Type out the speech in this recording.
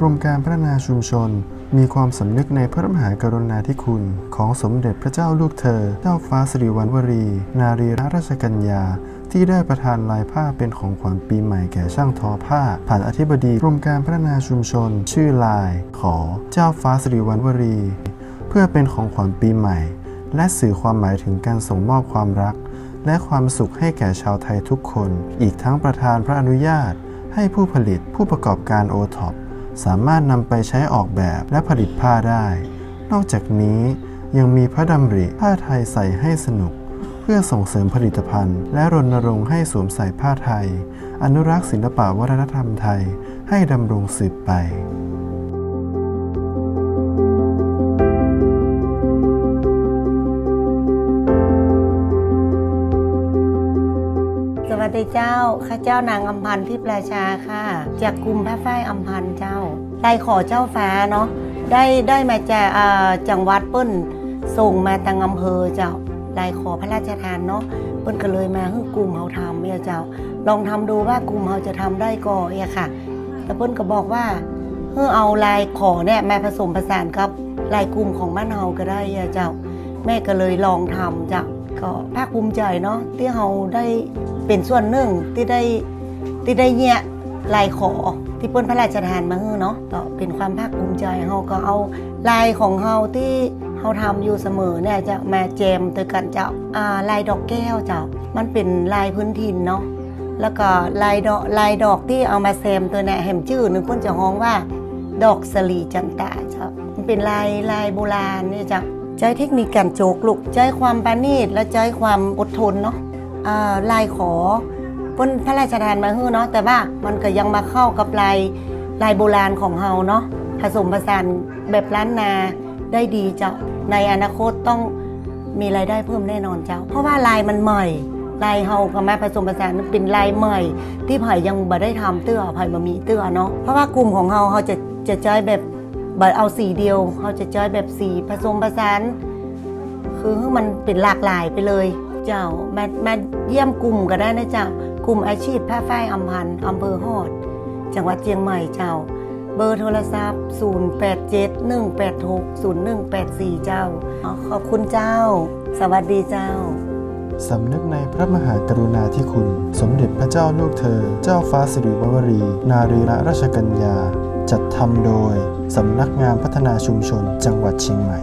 กรมการพัฒนาชุมชน มีความสำนึกในพระมหากรุณาธิคุณ ของสมเด็จพระเจ้าลูกเธอ เจ้าฟ้าสิริวัณวรี นารีราชกัญญา ที่ได้ประทานลายผ้าเป็นของขวัญปีใหม่แก่ช่างทอผ้า ผ่านอธิบดีกรมการพัฒนาชุมชน ชื่อลาย ขอ เจ้าฟ้าสิริวัณวรี เพื่อเป็นของขวัญปีใหม่ และสื่อความหมายถึงการส่งมอบความรัก และความสุขให้แก่ชาวไทยทุกคน อีกทั้งประธานพระอนุญาตให้ผู้ผลิตผู้ประกอบการโอท็อป สามารถนำไปใช้ออกแบบและผลิตผ้าได้ นอกจากนี้ยังมีพระดำริผ้าไทยใส่ให้สนุก เพื่อส่งเสริมผลิตภัณฑ์ และรณรงค์ให้สวมใส่ผ้าไทย อนุรักษ์ศิลปวัฒนธรรมไทยให้ดำรงสืบไป สวัสดีเจ้า ข้าเจ้านางอำพันธ์ที่ประชาค่ะ จากกลุ่มพระฝ้ายอำพันธ์เจ้าไต่ขอเจ้าฟ้าเนาะ ได้ได้มาจากจังหวัดเปิ้นส่งมาทางอำเภอเจ้าลายขอพระราชทานเนาะ เปิ้นก็เลยมาให้กลุ่มเฮาทำเนี่ยเจ้า ลองทำดูว่ากลุ่มเฮาจะทำได้ก่อเนี่ยค่ะ แต่เปิ้นก็บอกว่าเพื่อเอาลายขอเนี่ยมาผสมผสานกับลายกลุ่มของบ้านเฮาก็ได้เจ้า แม่ก็เลยลองทำจ้ะก็ภาคภูมิใจเนาะที่เราได้ เป็นส่วนหนึ่งที่ได้ที่ได้เนี่ยลายขอที่เปิ้นพระราชทานมาให้เนาะก็เป็นความภาคภูมิใจเราก็เอาลายของเราที่เราทำอยู่เสมอเนี่ยจะมาแจมตัวกันเจ้าอ่าลายดอกแก้วเจ้ามันเป็นลายพื้นถิ่นเนาะแล้วก็ลายดอกลายดอกที่เอามาแซมตัวเนี่ยแหมชื่อหนึ่งเพิ่นจะฮ้องว่า ดอกสลีจันตาเจ้ามันเป็นลายลายโบราณเนี่ยจ้าใช้เทคนิคการโจกลูกใช้ความปราณีตและใช้ความอดทนเนาะ ลายขอเพิ่นพระราชทานมาฮื้อเนาะแต่ว่ามันก็ยังมาเข้ากับลายลายโบราณของเฮาเนาะผสมผสานแบบล้านนาได้ดีเจ้าในอนาคตต้องมีรายได้เพิ่มแน่นอนเจ้า เพราะว่าลายมันใหม่ลายเฮาก็มาผสมผสานเป็นลายใหม่ ที่ไผ่ยังบ่ได้ทำเตื้อไผ่บ่มีเตื้อเนาะเพราะว่ากลุ่มของเฮาเฮาจะจะใช้แบบบ่เอาสีเดียวเฮาจะใช้แบบสีผสมผสาน คือมันเป็นหลากหลายไปเลย เจ้ามามาเยี่ยมกลุ่มก็ได้นะเจ้ากลุ่มอาชีพผ้าฝ้ายอำพันธ์อำเภอฮอด จังหวัดเชียงใหม่เจ้า เบอร์โทรศัพท์ 0871860184 เจ้า ขอบคุณเจ้า สวัสดีเจ้าสำนึกในพระมหากรุณาธิคุณ สมเด็จพระเจ้าลูกเธอ เจ้าฟ้าสิริวัวรี นารีราชกัญญา จัดทำโดย สำนักงานพัฒนาชุมชนจังหวัดเชียงใหม่